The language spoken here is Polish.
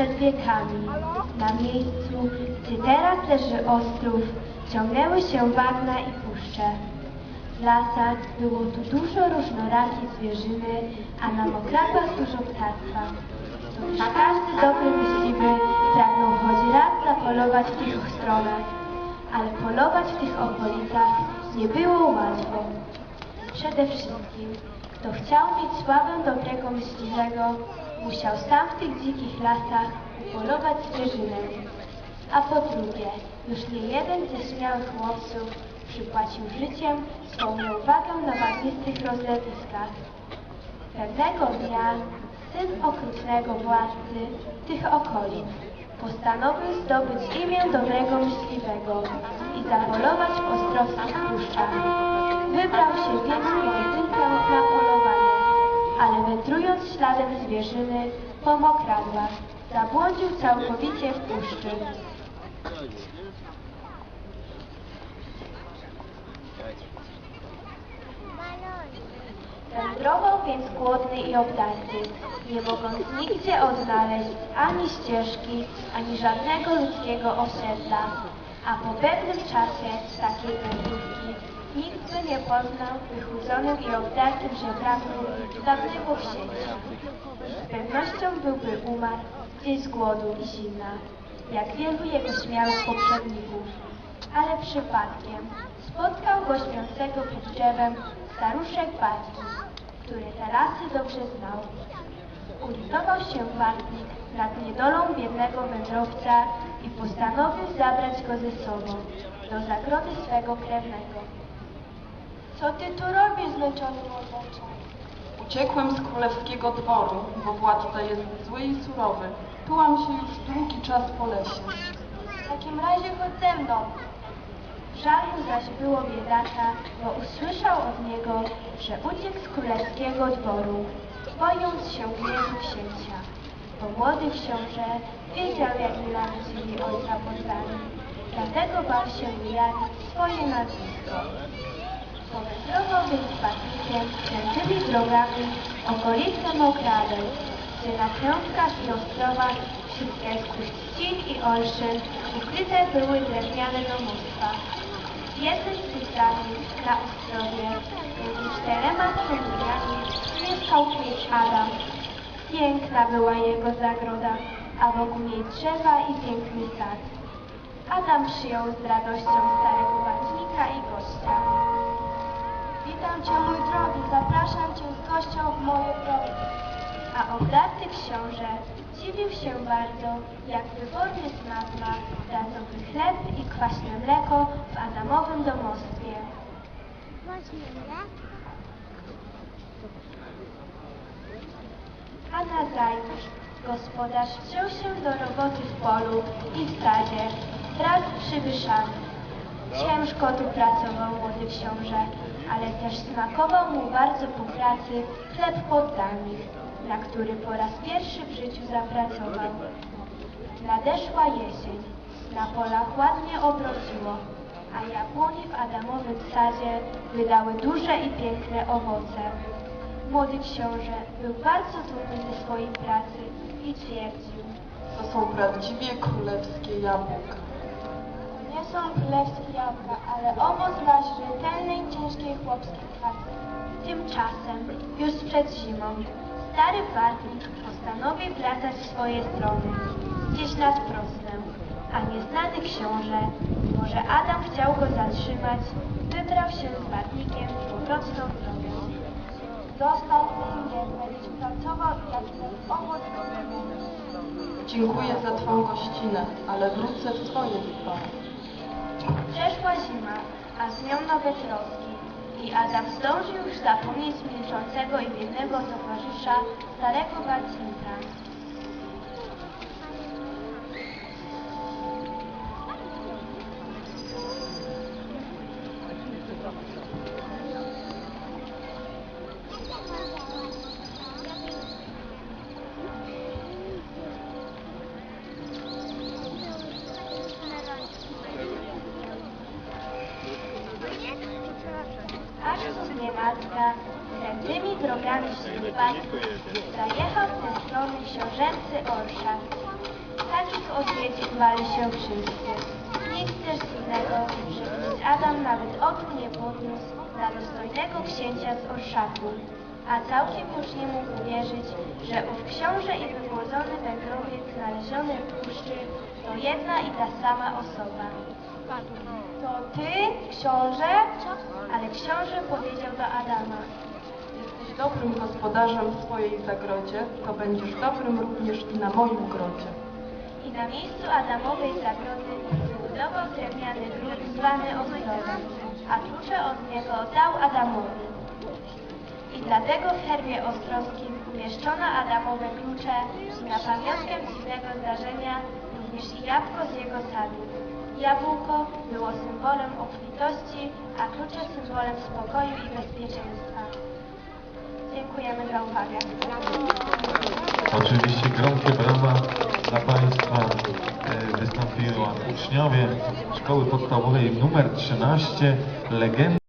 przed wiekami. Na miejscu, gdzie teraz leży Ostrów, ciągnęły się bagna i puszcze. W lasach było tu dużo różnorakiej zwierzyny, a na mokradłach dużo ptactwa. A każdy dobry myśliwy pragnął choć raz zapolować w tych stronach, ale polować w tych okolicach nie było łatwo. Przede wszystkim, kto chciał mieć sławę dobrego myśliwego, musiał sam w tych dzikich lasach upolować zwierzynę. A po drugie, już nie jeden ze śmiałych chłopców przypłacił życiem swą nieuwagę na bagnistych rozlewiskach. Pewnego dnia syn okrutnego władcy tych okolic postanowił zdobyć imię dobrego myśliwego i zapolować w ostrowskich puszczach. Wybrał się więc w pojedynkę na polowanie, ale wędrując śladem zwierzyny po mokradłach, zabłądził całkowicie w puszczy. Wędrował więc głodny i obdarty, nie mogąc nigdzie odnaleźć ani ścieżki, ani żadnego ludzkiego osiedla. A po pewnym czasie takiej wędrówki nikt by nie poznał wychudzonym i obdartym żebraku dawnego księcia. Z pewnością byłby umarł gdzieś z głodu i zimna, jak wielu jego śmiałych poprzedników. Ale przypadkiem spotkał go śpiącego pod drzewem staruszek Bartki, który te lasy dobrze znał. Ulitował się Bartnik nad niedolą biednego wędrowca i postanowił zabrać go ze sobą do zagrody swego krewnego. Co ty tu robisz, zmęczony młodzieńcze? Uciekłem z królewskiego dworu, bo władca jest zły i surowy. Tułam się już długi czas po lesie. W takim razie chodź ze mną. Żalu zaś było biedaka, bo usłyszał od niego, że uciekł z królewskiego dworu, bojąc się gniewu księcia. Bo młody książę wiedział, jak nienawidzili ojca poddani, dlatego bał się ujawnić swoje nazwisko. Powędrował więc z Patrykiem krętymi drogami okolice Mokradej, gdzie na krążkach i ostrowach z puścin i olszyn ukryte były drewniane domostwa. W jednym z tych na ostrowie między czterema świątyniami mieszkał król Adam. Piękna była jego zagroda, a wokół niej drzewa i piękny sad. Adam przyjął z radością starego watnika i gościa. Witam cię, mój drogi, zapraszam cię z gością w moje progi. A obdarty książę dziwił się bardzo, jak wyborny smak ma pracowy chleb i kwaśne mleko w Adamowym domostwie. A nazajutrz gospodarz wziął się do roboty w polu i w sadzie wraz z. Ciężko tu pracował młody książę, ale też smakował mu bardzo po pracy chleb poddanych, na który po raz pierwszy w życiu zapracował. Nadeszła jesień, na polach ładnie obrodziło, a jabłonie w Adamowym sadzie wydały duże i piękne owoce. Młody książę był bardzo dumny ze swojej pracy i twierdził, To są prawdziwie królewskie jabłka. Nie są królewskie jabłka, ale owoc nasz rzetelnej, ciężkiej chłopskiej pracy. Tymczasem, już przed zimą, stary barwnik postanowił wracać w swoje strony, gdzieś nad prostem, a nieznany książę, może Adam chciał go zatrzymać, wybrał się z barwnikiem w północną drogę. Zostań u mnie, będziesz pracował jak ten owoc Dziękuję za twą gościnę, ale wrócę w swoje dwa. Przeszła zima, a z nią nowe troski i Adam zdążył już zapomnieć milczącego i biednego towarzysza, starego Walcinka. Nienacka, krętymi drogami śliwami, zajechał w tę stronę książęcy orszak. takich odwiedzi chwali się wszyscy. Nic też dziwnego, że kiedyś Adam nawet oczu nie podniósł na dostojnego księcia z Orszaku, a całkiem już nie mógł uwierzyć, że ów książę i wygłodzony wędrowiec znaleziony w puszczy to jedna i ta sama osoba. To ty, książę? Ale książę powiedział do Adama. Jesteś dobrym gospodarzem w swojej zagrodzie, to będziesz dobrym również i na moim grodzie. I na miejscu Adamowej zagrody wybudował drewniany gród zwany Ozdobem, a klucze od niego dał Adamowi. I dlatego w herbie ostrowskim umieszczono Adamowe klucze i na pamiątkę dziwnego zdarzenia również i jabłko z jego sadu. Jabłko było symbolem obfitości, a klucze symbolem spokoju i bezpieczeństwa. Dziękujemy za uwagę. Oczywiście gromkie brawa dla Państwa e, wystąpiły uczniowie Szkoły Podstawowej nr 13 Legenda